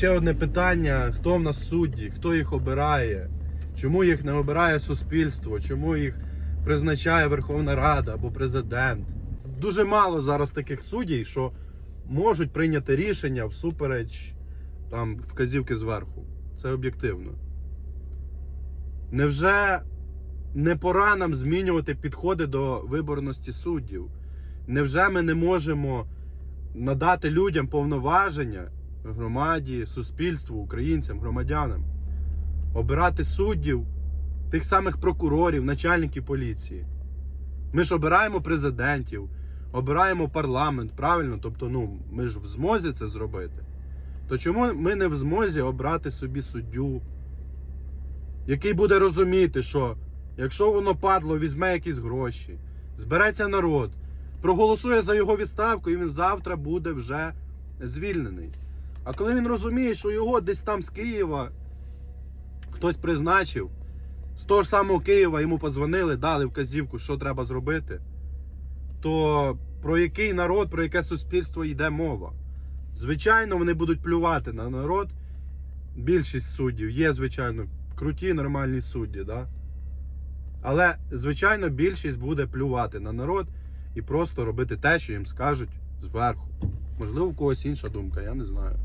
Ще одне питання: хто в нас судді, хто їх обирає, чому їх не обирає суспільство, чому їх призначає Верховна Рада або президент. Дуже мало зараз таких суддів, що можуть прийняти рішення всупереч там вказівки зверху. Це об'єктивно. Невже не пора нам змінювати підходи до виборності суддів? Невже ми не можемо надати людям повноваження? Громаді, суспільству, українцям, громадянам, обирати суддів, тих самих прокурорів, начальників поліції. Ми ж обираємо президентів, обираємо парламент, правильно? Тобто, ну, ми ж в змозі це зробити. То чому ми не в змозі обрати собі суддю, який буде розуміти, що якщо воно падло, візьме якісь гроші, збереться народ, проголосує за його відставку, і він завтра буде вже звільнений. А коли він розуміє, що його десь там з Києва хтось призначив, з того ж самого Києва йому подзвонили, дали вказівку, що треба зробити, то про який народ, про яке суспільство йде мова? Звичайно, вони будуть плювати на народ. Більшість суддів є, звичайно, круті, нормальні судді, да? але, звичайно, більшість буде плювати на народ і просто робити те, що їм скажуть зверху. Можливо, у когось інша думка, я не знаю.